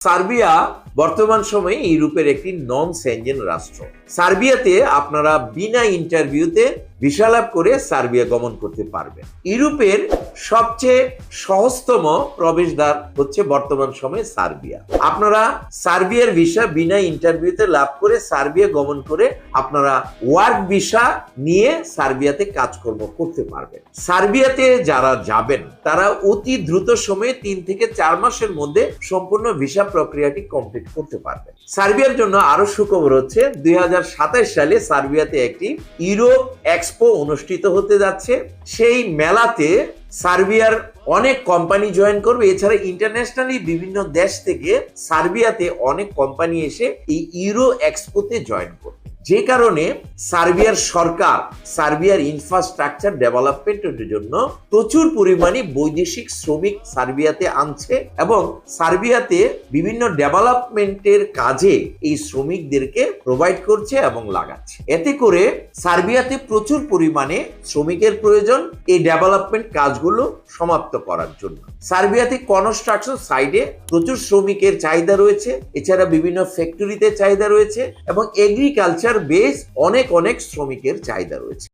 Serbia বর্তমান সময়ে ইউরোপের একটি নন সেনজেন রাষ্ট্র। সার্বিয়াতে আপনারা বিনা ইন্টারভিউতে ভিসা লাভ করে সার্বিয়া গমন করতে পারবেন। ইউরোপের সবচেয়ে সহজতম প্রবেশদ্বার হচ্ছে বর্তমান সময়ে সার্বিয়া। আপনারা সার্বিয়ার ভিসা বিনা ইন্টারভিউতে লাভ করে সার্বিয়া গমন করে আপনারা ওয়ার্ক ভিসা নিয়ে সার্বিয়াতে কাজকর্ম করতে পারবেন। সার্বিয়াতে যারা যাবেন, তারা অতি দ্রুত সময়ে তিন থেকে চার মাসের মধ্যে সম্পূর্ণ ভিসা প্রক্রিয়াটি কমপ্লিট করতে পারবেন সার্বিয়ার জন্য আরও সুখবর হচ্ছে, দুই সালে সার্বিয়াতে একটি ইউরোপ এক্সপো অনুষ্ঠিত হতে যাচ্ছে। সেই মেলাতে সার্বিয়ার অনেক কোম্পানি জয়েন করবে। এছাড়া ইন্টারন্যাশনালি বিভিন্ন দেশ থেকে সার্বিয়াতে অনেক কোম্পানি এসে এই ইউরো এক্সপোতে জয়েন করবে। যে কারণে সার্বিয়ার সরকার, সার্বিয়ার ইনফ্রাস্ট্রাকচার ডেভেলপমেন্টের জন্য প্রচুর পরিমাণে বৈদেশিক শ্রমিক সার্বিয়াতে আনছে এবং সার্বিয়াতে বিভিন্ন ডেভেলপমেন্টের কাজে এই শ্রমিকদেরকে প্রোভাইড করছে এবং লাগাচ্ছে। এতে করে সার্বিয়াতে প্রচুর পরিমাণে শ্রমিকের প্রয়োজন এই ডেভেলপমেন্ট কাজগুলো সমাপ্ত করার জন্য। সার্বিয়াতে কনস্ট্রাকশন সাইডে প্রচুর শ্রমিকের চাহিদা রয়েছে, এছাড়া বিভিন্ন ফ্যাক্টরিতে চাহিদা রয়েছে এবং এগ্রিকালচার বেস অনেক অনেক শ্রমিকের চাহিদা রয়েছে।